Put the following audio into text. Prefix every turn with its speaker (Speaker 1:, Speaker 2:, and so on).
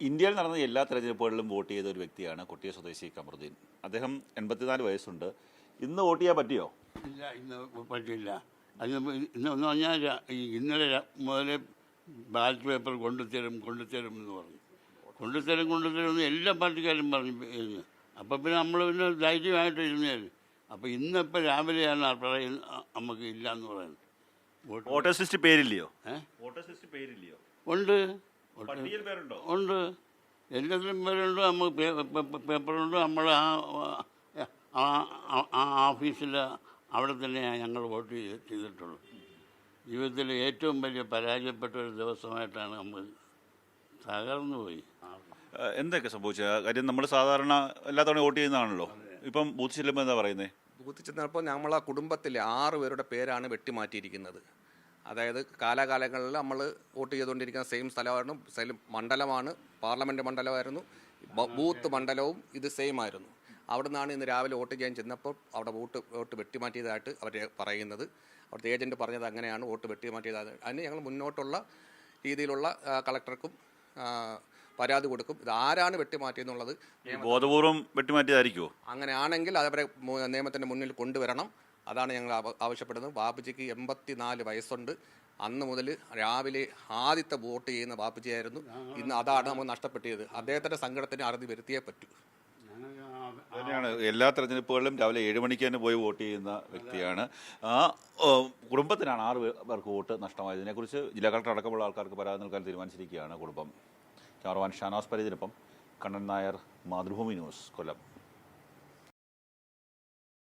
Speaker 1: ഇന്ത്യയിൽ നടന്ന എല്ലാ തെരഞ്ഞെടുപ്പുകളിലും വോട്ട് ചെയ്ത ഒരു വ്യക്തിയാണ് കൊട്ടിയ സ്വദേശി കമറുദ്ദീൻ. അദ്ദേഹം എൺപത്തിനാല് വയസ്സുണ്ട്. ഇന്ന് വോട്ട് ചെയ്യാൻ പറ്റിയോ?
Speaker 2: ഇല്ല ഇന്ന് പറ്റില്ല. അത് ഇന്ന് എന്ന് പറഞ്ഞാൽ ഇന്നലെ മുതലേ ബാലറ്റ് പേപ്പർ കൊണ്ടുത്തരും കൊണ്ടുത്തരും എന്ന് പറഞ്ഞു. കൊണ്ടുത്തരും കൊണ്ടുത്തരും എന്ന് എല്ലാ പാർട്ടിക്കാരും പറഞ്ഞു അപ്പം പിന്നെ നമ്മൾ പിന്നെ ധൈര്യമായിട്ട് ഇരുന്നേര്. അപ്പം ഇന്നിപ്പോൾ രാവിലെയാണ് ആ പറയുന്നത് നമുക്ക് ഇല്ല എന്ന് പറയുന്നത്. വോട്ട്
Speaker 1: വോട്ടേഴ്സ് ലിസ്റ്റ് പേരില്ലയോ?
Speaker 2: ഏഹ്
Speaker 1: വോട്ടേഴ്സ് ലിസ്റ്റ് പേരില്ലയോ?
Speaker 2: ഉണ്ട്. ഉണ്ട്. എല്ലാത്തിനും പേരുണ്ട്? നമുക്ക് പേ- പേപ്പറുണ്ട്. നമ്മൾ ആ ആ ഓഫീസിൽ അവിടെ തന്നെയാണ് ഞങ്ങൾ വോട്ട് ചെയ്ത് ചെയ്തിട്ടുള്ളൂ. ജീവിതത്തിൽ ഏറ്റവും വലിയ പരാജയപ്പെട്ട ഒരു ദിവസമായിട്ടാണ് നമ്മൾ തകർന്നു പോയി.
Speaker 1: എന്തൊക്കെ സംഭവിച്ച കാര്യം നമ്മൾ സാധാരണ എല്ലാ തവണ വോട്ട് ചെയ്യുന്നതാണല്ലോ. ഇപ്പം ബൂത്ത് ചെല്ലുമ്പോൾ എന്താ പറയുന്നത്
Speaker 3: ബൂത്ത് ചെന്നപ്പോൾ നമ്മളെ കുടുംബത്തിലെ ആറ് പേരുടെ പേരാണ് വെട്ടിമാറ്റിയിരിക്കുന്നത്. അതായത് കാലാകാലങ്ങളിൽ നമ്മൾ വോട്ട് ചെയ്തുകൊണ്ടിരിക്കുന്ന സെയിം സ്ഥലമായിരുന്നു. സെയിം മണ്ഡലമാണ്. പാർലമെന്റ് മണ്ഡലമായിരുന്നു. ബൂത്ത് മണ്ഡലവും ഇത് സെയിം ആയിരുന്നു. അവിടെ നിന്നാണ് ഇന്ന് രാവിലെ വോട്ട് ചെയ്യാൻ ചെന്നപ്പോൾ അവിടെ വോട്ട് വോട്ട് വെട്ടിമാറ്റിയതായിട്ട് അവർ പറയുന്നത്. അവിടുത്തെ ഏജന്റ് പറഞ്ഞത് അങ്ങനെയാണ് വോട്ട് വെട്ടിമാറ്റിയതാണ് അതിന് ഞങ്ങൾ മുന്നോട്ടുള്ള രീതിയിലുള്ള കളക്ടർക്കും പരാതി കൊടുക്കും. ഇത് ആരാണ് വെട്ടിമാറ്റിയെന്നുള്ളത്
Speaker 1: ബോധപൂർവം വെട്ടിമാറ്റിയതായിരിക്കുമോ
Speaker 3: അങ്ങനെയാണെങ്കിൽ അതവരെ നിയമത്തിന്റെ മുന്നിൽ കൊണ്ടുവരണം. അതാണ് ഞങ്ങൾ ആവ- ആവശ്യപ്പെടുന്നത്. ബാപ്പുജിക്ക് എൺപത്തി നാല് വയസ്സുണ്ട്. അന്ന് മുതൽ രാവിലെ ആദ്യത്തെ വോട്ട് ചെയ്യുന്ന ബാപ്പുജിയായിരുന്നു. ഇന്ന് അതാണ് നമ്മൾ നഷ്ടപ്പെട്ടത് അദ്ദേഹത്തിന്റെ സങ്കടത്തിന് അറുതി വരുത്തിയേ പറ്റൂ.
Speaker 1: തന്നെയാണ് എല്ലാ തെരഞ്ഞെടുപ്പുകളിലും രാവിലെ ഏഴ് മണിക്ക് തന്നെ പോയി വോട്ട് ചെയ്യുന്ന വ്യക്തിയാണ്. ആ കുടുംബത്തിനാണ് ആറ് പേർക്ക് വോട്ട് നഷ്ടമായത്. ഇതിനെക്കുറിച്ച് ജില്ലാ കളക്ടർ അടക്കമുള്ള ആൾക്കാർക്ക് പരാതി നൽകാൻ തീരുമാനിച്ചിരിക്കുകയാണ് കുടുംബം. ചാർവാൻ ഷാനാസ് പരീതിനൊപ്പം കണ്ണൻ നായർ മാതൃഭൂമി ന്യൂസ് കൊല്ലം.